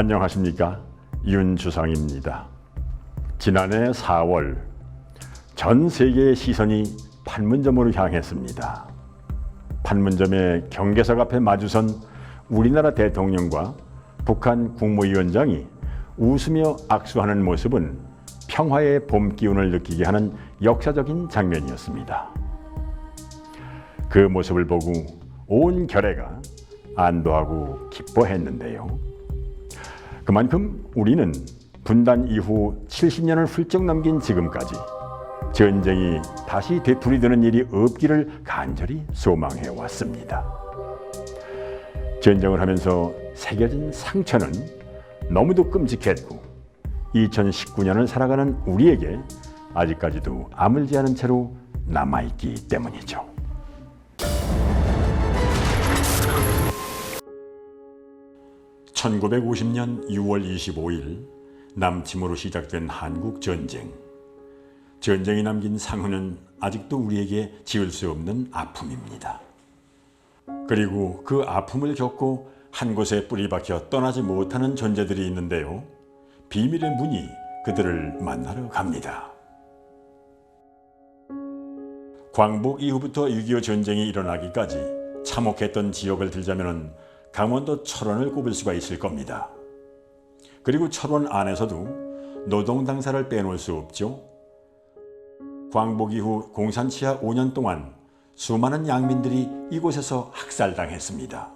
안녕하십니까 윤주상입니다. 지난해 4월 전 세계의 시선이 판문점으로 향했습니다. 판문점의 경계석 앞에 마주선 우리나라 대통령과 북한 국무위원장이 웃으며 악수하는 모습은 평화의 봄 기운을 느끼게 하는 역사적인 장면이었습니다. 그 모습을 보고 온 결애가 안도하고 기뻐했는데요. 그만큼 우리는 분단 이후 70년을 훌쩍 넘긴 지금까지 전쟁이 다시 되풀이되는 일이 없기를 간절히 소망해 왔습니다. 전쟁을 하면서 새겨진 상처는 너무도 끔찍했고 2019년을 살아가는 우리에게 아직까지도 아물지 않은 채로 남아있기 때문이죠. (1950년 6월 25일) 남침으로 시작된 한국 전쟁. 전쟁이 남긴 상흔은 아직도 우리에게 지울 수 없는 아픔입니다. 그리고 그 아픔을 겪고 한 곳에 뿌리 박혀 떠나지 못하는 존재들이 있는데요. 비밀의 문이 그들을 만나러 갑니다. 광복 이후부터 6.25 전쟁이 일어나기까지 참혹했던 지역을 들자면 강원도 철원을 꼽을 수가 있을 겁니다. 그리고 철원 안에서도 노동 당사를 빼놓을 수 없죠. 광복 이후 공산 치하 5년 동안 수많은 양민들이 이곳에서 학살당했습니다.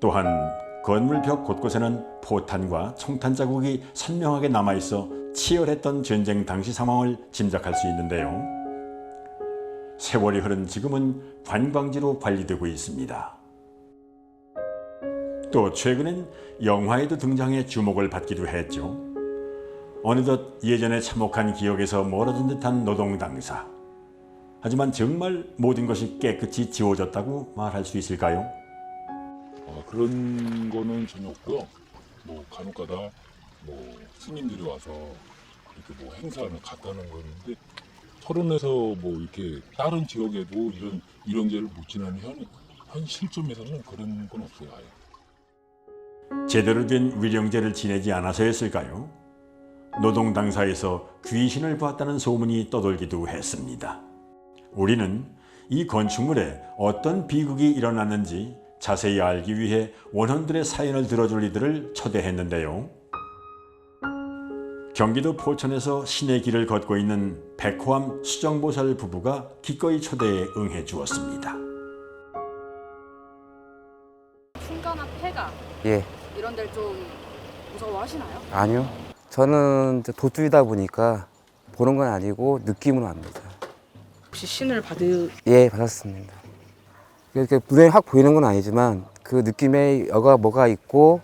또한 건물 벽 곳곳에는 포탄과 총탄 자국이 선명하게 남아 있어 치열했던 전쟁 당시 상황을 짐작할 수 있는데요. 세월이 흐른 지금은 관광지로 관리되고 있습니다. 또 최근엔 영화에도 등장해 주목을 받기도 했죠. 어느덧 예전의 참혹한 기억에서 멀어진 듯한 노동 당사. 하지만 정말 모든 것이 깨끗이 지워졌다고 말할 수 있을까요? 아, 그런 거는 전혀 없고요. 뭐 간혹가다 뭐 스님들이 와서 이렇게 뭐 행사를 갔다는 건데 철원에서 뭐 이렇게 다른 지역에도 이런 유령제를 못 지나는 현, 현 실점에서는 그런 건 없어요. 아예. 제대로 된 위령제를 지내지 않아서였을까요? 노동 당사에서 귀신을 보았다는 소문이 떠돌기도 했습니다. 우리는 이 건축물에 어떤 비극이 일어났는지 자세히 알기 위해 원혼들의 사연을 들어줄 이들을 초대했는데요. 경기도 포천에서 신의 길을 걷고 있는 백호암 수정보살 부부가 기꺼이 초대에 응해 주었습니다. 충가나 폐가 예, 이런 데를 좀 무서워하시나요? 아니요. 저는 이제 도주이다 보니까 보는 건 아니고 느낌으로 합니다. 혹시 신을 받으 예, 받았습니다. 이렇게 눈에 확 보이는 건 아니지만 그 느낌에 여가 뭐가 있고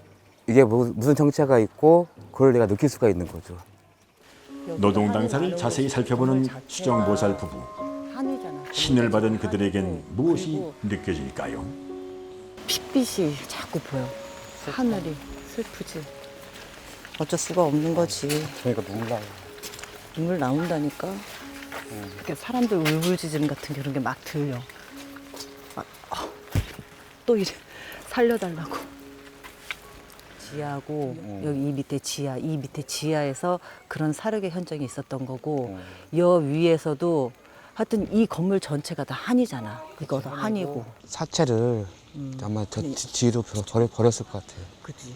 이게 뭐- 무슨 정체가 있고 그걸 내가 느낄 수가 있는 거죠. 노동 당사를 자세히 살펴보는 수정보살 부부. 신을 받은 그들에겐 무엇이 느껴질까요? 핏빛이 자꾸 보여. 하늘이 슬프지. 어쩔 수가 없는 거지. 그러니까 눈물 나요. 눈물 나온다니까. 이렇게 사람들 울부짖음 같은 그런 게 막 들려. 막, 어, 또 이래 살려달라고. 지하고 여기 이 밑에 지하, 이 밑에 지하에서 그런 사륙의 현장이 있었던 거고 여 위에서도 하여튼 이 건물 전체가 다 한이잖아. 이거도 한이고. 사체를 아마 저 뒤- 뒤로 버려, 버렸을 것 같아요. 그지.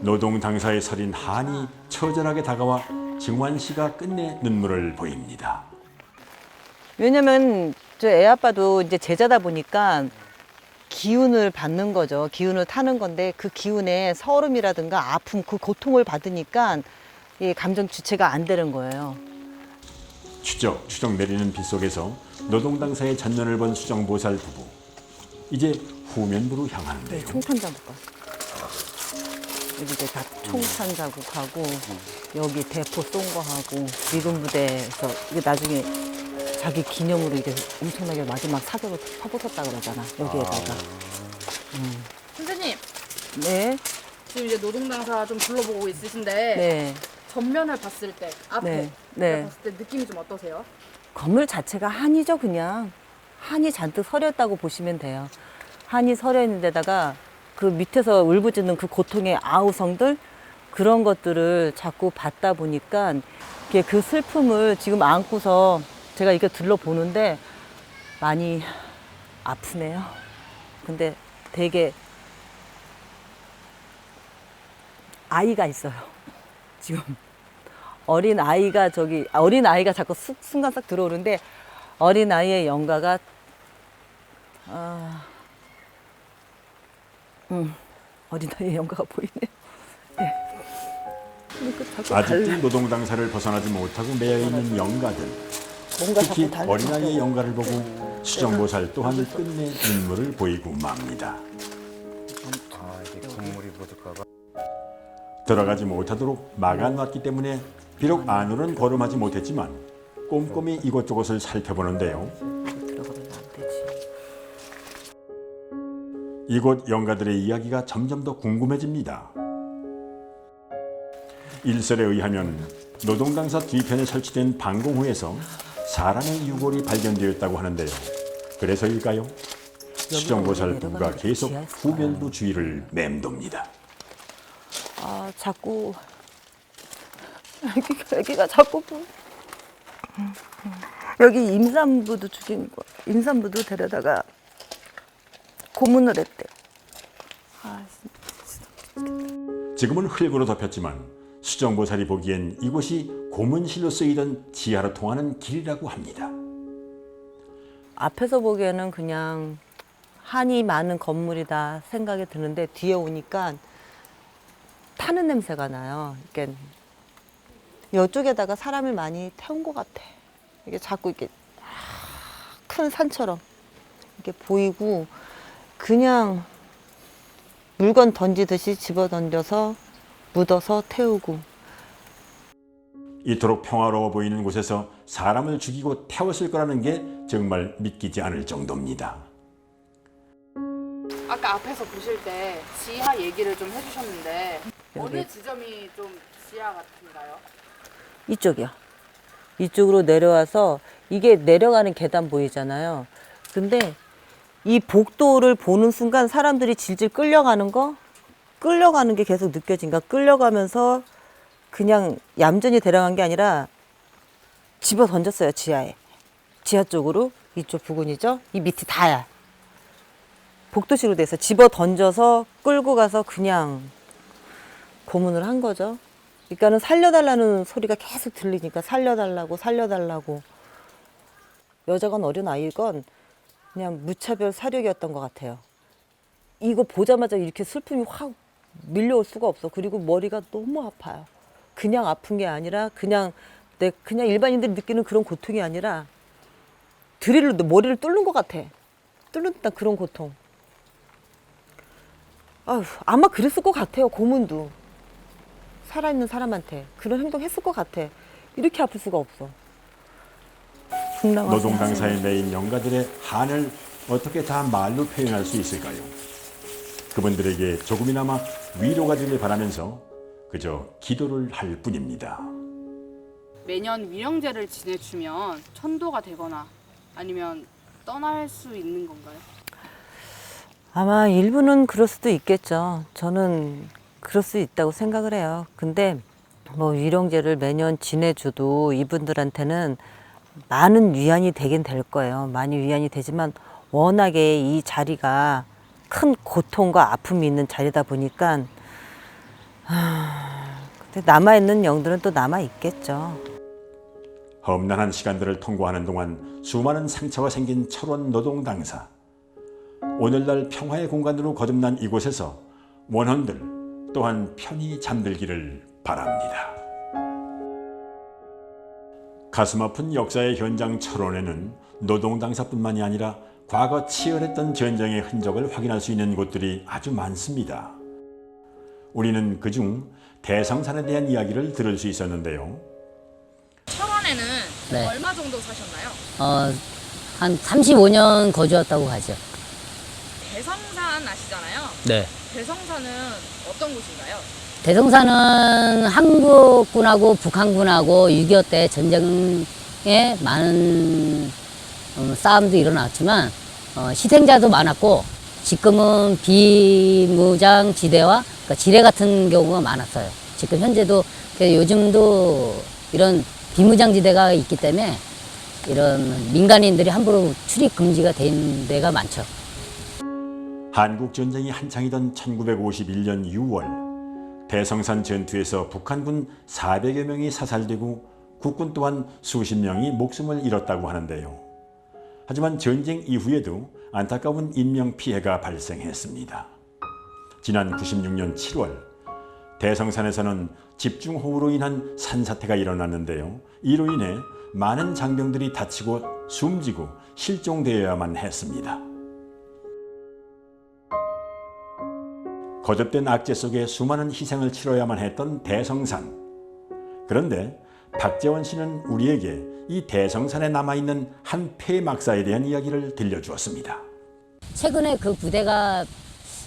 노동 당사의 살인 한이 처절하게 다가와 정환 씨가 끝내 눈물을 보입니다. 왜냐면 저 애 아빠도 이제 제자다 보니까 기운을 받는 거죠. 기운을 타는 건데 그 기운에 서름이라든가 아픔, 그 고통을 받으니까 이 감정 주체가 안 되는 거예요. 추적 추적 내리는 빗 속에서 노동 당사의 전면을 본 수정 보살 부부. 이제 후면부로 향하는데요. 총탄 자국 가 여기 이제 다 총탄 자국하고 여기 대포 쏜 거 하고 미군 부대에서 이게 나중에 자기 기념으로 이게 엄청나게 마지막 사격을 퍼붓었다 그러잖아 여기에다가. 선생님. 네. 지금 이제 노동당사 좀 둘러보고 있으신데 네. 전면을 봤을 때 앞에 네, 네. 봤을 때 느낌이 좀 어떠세요? 건물 자체가 한이죠 그냥. 한이 잔뜩 서렸다고 보시면 돼요. 한이 서려 있는 데다가 그 밑에서 울부짖는 그 고통의 아우성들? 그런 것들을 자꾸 받다 보니까 이게 그 슬픔을 지금 안고서 제가 이렇게 둘러보는데 많이 아프네요. 근데 되게 아이가 있어요. 지금 어린 아이가 저기 어린 아이가 자꾸 쑥, 순간 싹 들어오는데 어린 아이의 영가가 아, 음, 어린 아이의 영가가. 그러니까 자꾸 아직도 달- 노동 당사를 벗어나지 못하고 매여 있는 영가들. 뭔가 특히 자꾸. 어린아이의 영가를 보고 수정보살 또한 끝내 눈물을 보이고 맙니다. 아 이게 국물이 묻을까봐. 들어가지 못하도록 막아놨기 때문에 비록 안으로는 걸음하지 못했지만 꼼꼼히 이곳저곳을 살펴보는데요. 들어가면 안 되지. 이곳 영가들의 이야기가 점점 더 궁금해집니다. 일설에 의하면 노동당사 뒤편에 설치된 방공호에서 사람의 유골이 발견되었다고 하는데요. 그래서일까요? 수정보살 부가 계속 후면부 주위를 맴돕니다. 아 자꾸 여기가 여기가 자꾸 보- 여기 임산부도 죽인 거 임산부도 데려다가 고문을 했대. 아 지금은 흙으로 덮였지만 수정보살이 보기엔 이곳이 고문실로 쓰이던 지하로 통하는 길이라고 합니다. 앞에서 보기에는 그냥 한이 많은 건물이다 생각이 드는데 뒤에 오니까 타는 냄새가 나요. 그러니까 이쪽에다가 사람을 많이 태운 것 같아. 이게 자꾸 이렇게 큰 산처럼 이렇게 보이고 그냥 물건 던지듯이 집어 던져서 묻어서 태우고 이토록 평화로워 보이는 곳에서 사람을 죽이고 태웠을 거라는 게 정말 믿기지 않을 정도입니다. 아까 앞에서 보실 때 지하 얘기를 좀 해주셨는데 어느. 지점이 좀 지하 같은가요? 이쪽이요. 이쪽으로 내려와서 이게 내려가는 계단 보이잖아요. 근데 이 복도를 보는 순간 사람들이 질질 끌려가는 거, 끌려가는 게 계속 느껴진가. 끌려가면서 그냥 얌전히 데려간 게 아니라 집어 던졌어요, 지하에. 지하 쪽으로. 이쪽 부근이죠. 이 밑이 다야. 복도식으로 돼서 집어 던져서 끌고 가서 그냥 고문을 한 거죠. 그러니까는 살려달라는 소리가 계속 들리니까 살려달라고 살려달라고 여자건 어린 아이건 그냥 무차별 사륙이었던 것 같아요. 이거 보자마자 이렇게 슬픔이 확 밀려올 수가 없어. 그리고 머리가 너무 아파요. 그냥 아픈 게 아니라 그냥 내 그냥 일반인들이 느끼는 그런 고통이 아니라 드릴로 내 머리를 뚫는 것 같아. 뚫는 듯한 그런 고통. 아휴, 아마 그랬을 것 같아요. 고문도. 살아있는 사람한테 그런 행동 했을 것 같아. 이렇게 아플 수가 없어. 중랑화 노동 당사에 매인 영가들의 한을 어떻게 다 말로 표현할 수 있을까요? 그분들에게 조금이나마 위로가 되길 바라면서 그저 기도를 할 뿐입니다. 매년 위령제를 지내주면 천도가 되거나 아니면 떠날 수 있는 건가요? 아마 일부는 그럴 수도 있겠죠. 저는 그럴 수 있다고 생각을 해요. 근데 뭐 위령제를 매년 지내줘도 이분들한테는 많은 위안이 되긴 될 거예요. 많이 위안이 되지만 워낙에 이 자리가 큰 고통과 아픔이 있는 자리다 보니까 하, 근데 남아 있는 영들은 또 남아 있겠죠. 험난한 시간들을 통과하는 동안 수많은 상처가 생긴 철원 노동 당사. 오늘날 평화의 공간으로 거듭난 이곳에서 원혼들 또한 편히 잠들기를 바랍니다. 가슴 아픈 역사의 현장 철원에는 노동 당사뿐만이 아니라 과거 치열했던 전쟁의 흔적을 확인할 수 있는 곳들이 아주 많습니다. 우리는 그중 대성산에 대한 이야기를 들을 수 있었는데요. 철원에는 네. 얼마 정도 사셨나요? 어, 한 35년 거주했다고 하죠. 대성산 아시잖아요. 네. 대성산은 어떤 곳인가요? 대성사는 한국군하고 북한군하고 6.25 때 전쟁에 많은 어, 싸움도 일어났지만 어, 희생자도 많았고 지금은 비무장 지대와 그러니까 지대 같은 경우가 많았어요. 지금 현재도 그 요즘도 이런 비무장 지대가 있기 때문에 이런 민간인들이 함부로 출입 금지가 된 데가 많죠. 한국 전쟁이 한창이던 1951년 6월 대성산 전투에서 북한군 400여 명이 사살되고 국군 또한 수십 명이 목숨을 잃었다고 하는데요. 하지만 전쟁 이후에도 안타까운 인명 피해가 발생했습니다. 지난 96년 7월 대성산에서는 집중호우로 인한 산사태가 일어났는데요. 이로 인해 많은 장병들이 다치고 숨지고 실종되어야만 했습니다. 거듭된 악재 속에 수많은 희생을 치러야만 했던 대성산. 그런데 박재원 씨는 우리에게 이 대성산에 남아있는 한 폐막사에 대한 이야기를 들려주었습니다. 최근에 그 부대가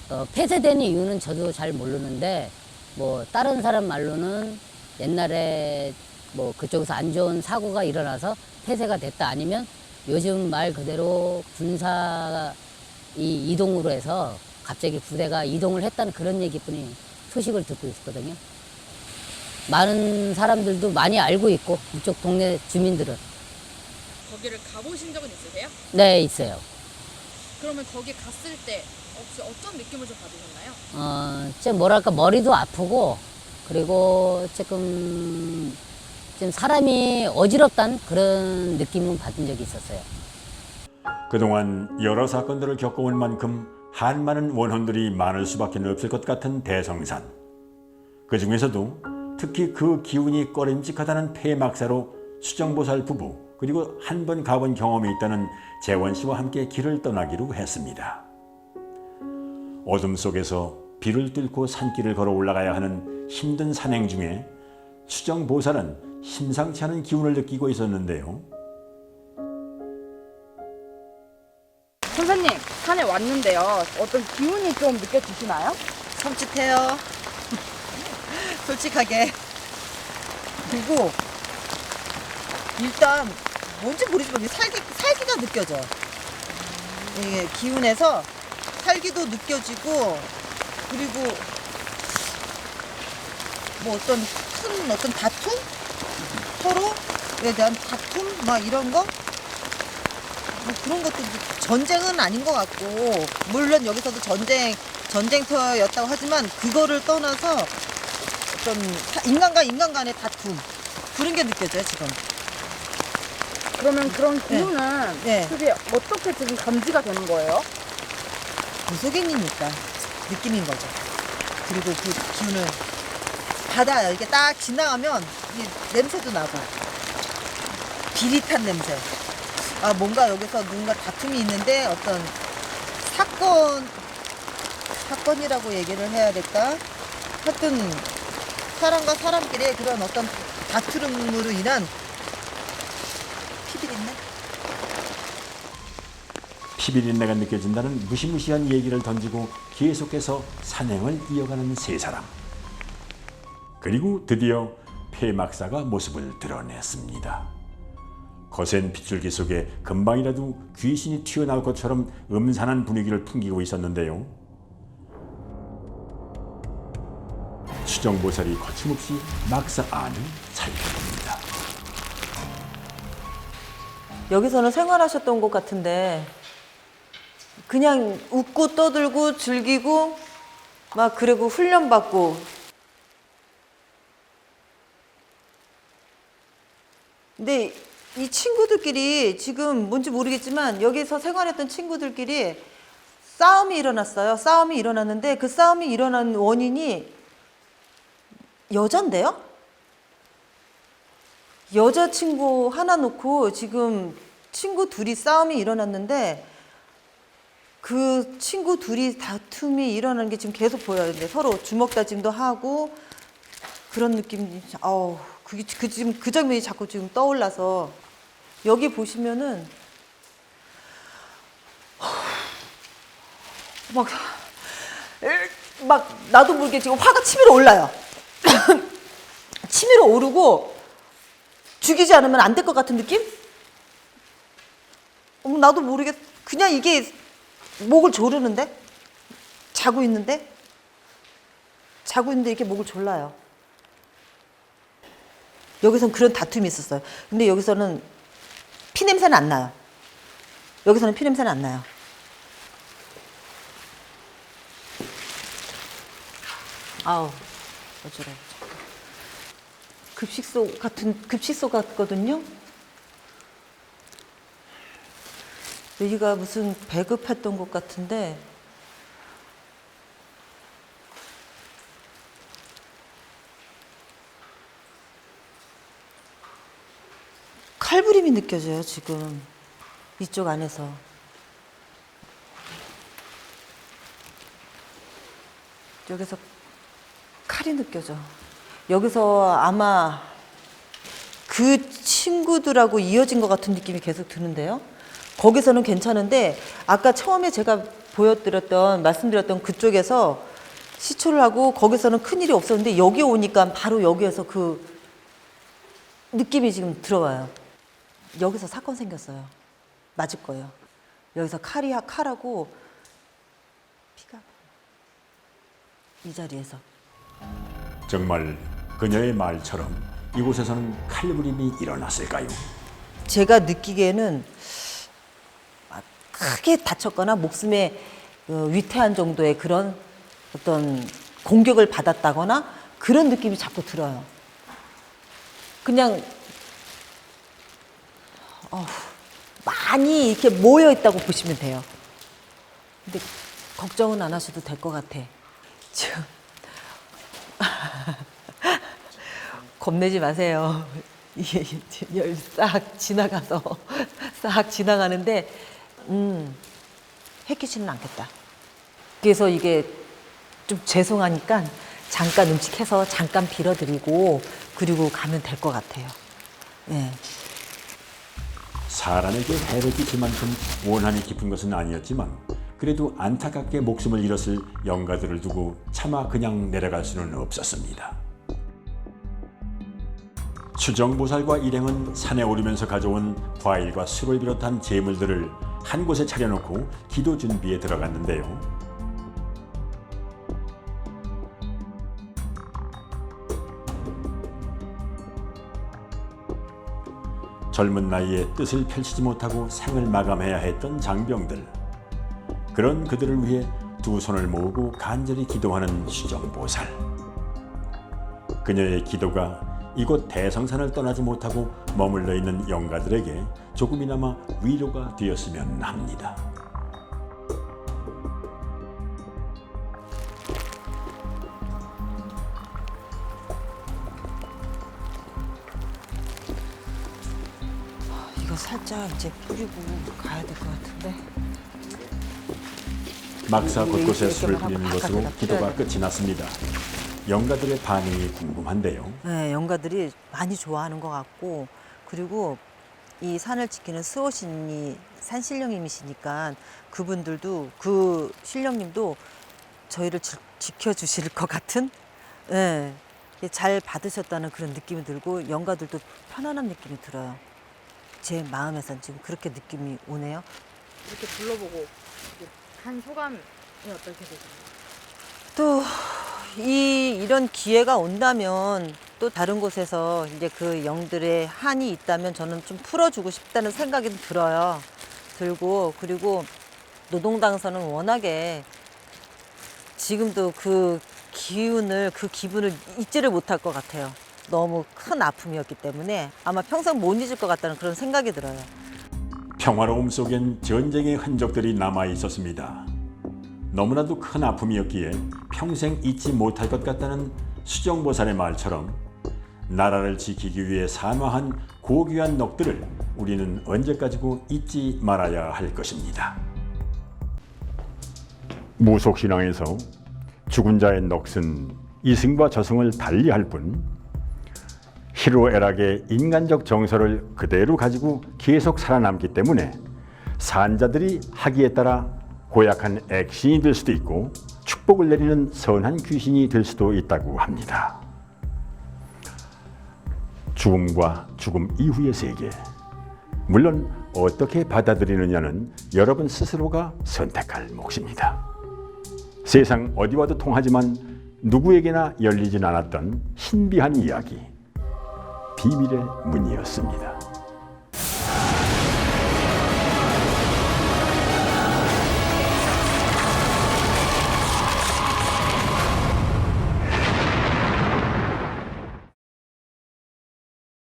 어, 폐쇄된 이유는 저도 잘 모르는데 뭐 다른 사람 말로는 옛날에 뭐 그쪽에서 안 좋은 사고가 일어나서 폐쇄가 됐다 아니면 요즘 말 그대로 군사 이 이동으로 해서 갑자기 부대가 이동을 했다는 그런 얘기뿐이 소식을 듣고 있었거든요. 많은 사람들도 많이 알고 있고 이쪽 동네 주민들은 거기를 가보신 적은 있으세요? 네 있어요. 그러면 거기 갔을 때 혹시 어떤 느낌을 좀 받으셨나요? 어, 좀 뭐랄까 머리도 아프고 그리고 조금 좀 사람이 어지럽다는 그런 느낌은 받은 적이 있었어요. 그동안 여러 사건들을 겪어온 만큼 한많은 원혼들이 많을 수밖에 없을 것 같은 대성산. 그 중에서도 특히 그 기운이 꺼림직하다는 폐막사로 수정보살 부부 그리고 한 번 가본 경험이 있다는 재원 씨와 함께 길을 떠나기로 했습니다. 어둠 속에서 비를 뚫고 산길을 걸어 올라가야 하는 힘든 산행 중에 수정보살은 심상치 않은 기운을 느끼고 있었는데요. 선생님, 산에 왔는데요. 어떤 기운이 좀 느껴지시나요? 섬찟해요. 솔직하게. 그리고 일단 뭔지 모르지만 이 살기, 살기가 느껴져. 이게 기운에서 살기도 느껴지고 그리고 뭐 어떤 큰 어떤 다툼? 서로에 대한 다툼? 막 이런 거? 뭐 그런 것도 전쟁은 아닌 것 같고 물론 여기서도 전쟁 전쟁터였다고 하지만 그거를 떠나서 어떤 사- 인간과 인간 간의 다툼 그런 게 느껴져요 지금. 그러면 그런 기운은 네. 그게 어떻게 지금 감지가 되는 거예요? 무속인이니까 느끼는 거죠. 그리고 그 기운을 받아요. 이게 딱 지나가면 이게 냄새도 나고 비릿한 냄새. 아 뭔가 여기서 누군가 다툼이 있는데 어떤 사건 사건이라고 얘기를 해야 될까? 하여튼 사람과 사람끼리의 그런 어떤 다툼으로 인한 피비린내? 피비린내가 느껴진다는 무시무시한 얘기를 던지고 계속해서 산행을 이어가는 세 사람. 그리고 드디어 폐막사가 모습을 드러냈습니다. 거센 빗줄기 속에 금방이라도 귀신이 튀어나올 것처럼 음산한 분위기를 풍기고 있었는데요. 수정보살이 거침없이 막사 안을 살펴봅니다. 여기서는 생활하셨던 것 같은데 그냥 웃고 떠들고 즐기고 막 그리고 훈련 받고 근데 이 친구들끼리 지금 뭔지 모르겠지만 여기서 생활했던 친구들끼리 싸움이 일어났어요. 싸움이 일어났는데 그 싸움이 일어난 원인이 여잔데요? 여자친구 하나 놓고 지금 친구 둘이 싸움이 일어났는데 그 친구 둘이 다툼이 일어나는 게 지금 계속 보여요. 근데 서로 주먹 다짐도 하고 그런 느낌. 아우 그게 그 지금 그 장면이 자꾸 지금 떠올라서 여기 보시면은 막, 막 나도 모르게 지금 화가 치밀어 올라요. 치밀어 오르고 죽이지 않으면 안 될 것 같은 느낌? 어머, 나도 모르게 그냥 이게 목을 조르는데 자고 있는데 자고 있는데 이렇게 목을 졸라요. 여기서는 그런 다툼이 있었어요. 근데 여기서는 피 냄새는 안 나요. 여기서는 피 냄새는 안 나요. 아우 어쩌라 급식소 같은 급식소 같거든요. 여기가 무슨 배급했던 것 같은데. 칼부림이 느껴져요 지금. 이쪽 안에서. 여기서 칼이 느껴져 여기서 아마 그 친구들하고 이어진 것 같은 느낌이 계속 드는데요. 거기서는 괜찮은데 아까 처음에 제가 보여드렸던 말씀드렸던 그쪽에서 시초를 하고 거기서는 큰 일이 없었는데 여기 오니까 바로 여기에서 그 느낌이 지금 들어와요. 여기서 사건 생겼어요. 맞을 거예요. 여기서 칼이 칼하고 피가 이 자리에서 정말 그녀의 말처럼 이곳에서는 칼부림이 일어났을까요? 제가 느끼기에는 막 크게 다쳤거나 목숨에 어, 위태한 정도의 그런 어떤 공격을 받았다거나 그런 느낌이 자꾸 들어요. 그냥 많이 이렇게 모여 있다고 보시면 돼요. 근데 걱정은 안 하셔도 될 것 같아. 지금 겁내지 마세요. 이게 열싹 지나가서 싹 지나가는데 음 해키지는 않겠다. 그래서 이게 좀 죄송하니까 잠깐 음식해서 잠깐 빌어드리고 그리고 가면 될 것 같아요. 예. 사람에게 해를 끼칠 만큼 원한이 깊은 것은 아니었지만 그래도 안타깝게 목숨을 잃었을 영가들을 두고 차마 그냥 내려갈 수는 없었습니다. 추정보살과 일행은 산에 오르면서 가져온 과일과 술을 비롯한 재물들을 한 곳에 차려놓고 기도 준비에 들어갔는데요. 젊은 나이에 뜻을 펼치지 못하고 생을 마감해야 했던 장병들. 그런 그들을 위해 두 손을 모으고 간절히 기도하는 수정보살. 그녀의 기도가 이곳 대성산을 떠나지 못하고 머물러 있는 영가들에게 조금이나마 위로가 되었으면 합니다. 이거 살짝 이제 뿌리고 가야 될 것 같은데. 막사 곳곳에 술을 뿌리는 것으로 기도가 끝이 났습니다. 영가들의 반응이 궁금한데요. 네, 영가들이 많이 좋아하는 것 같고 그리고 이 산을 지키는 수호신이 산신령님이시니까 그분들도 그 신령님도 저희를 지, 지켜주실 것 같은 네, 잘 받으셨다는 그런 느낌이 들고 영가들도 편안한 느낌이 들어요. 제 마음에선 지금 그렇게 느낌이 오네요. 이렇게 둘러보고 한 소감이 어떻게 되세요? 또 이 이런 기회가 온다면 또 다른 곳에서 이제 그 영들의 한이 있다면 저는 좀 풀어주고 싶다는 생각이 들어요. 들고 그리고 노동당선은 워낙에 지금도 그 기운을 그 기분을 잊지를 못할 것 같아요. 너무 큰 아픔이었기 때문에 아마 평생 못 잊을 것 같다는 그런 생각이 들어요. 평화로움 속엔 전쟁의 흔적들이 남아 있었습니다. 너무나도 큰 아픔이었기에 평생 잊지 못할 것 같다는 수정보살의 말처럼 나라를 지키기 위해 산화한 고귀한 넋들을 우리는 언제까지고 잊지 말아야 할 것입니다. 무속신앙에서 죽은 자의 넋은 이승과 저승을 달리할 뿐 희로애락의 인간적 정서를 그대로 가지고 계속 살아남기 때문에 산자들이 하기에 따라 고약한 액신이 될 수도 있고 축복을 내리는 선한 귀신이 될 수도 있다고 합니다. 죽음과 죽음 이후의 세계. 물론 어떻게 받아들이느냐는 여러분 스스로가 선택할 몫입니다. 세상 어디와도 통하지만 누구에게나 열리진 않았던 신비한 이야기. 비밀의 문이었습니다.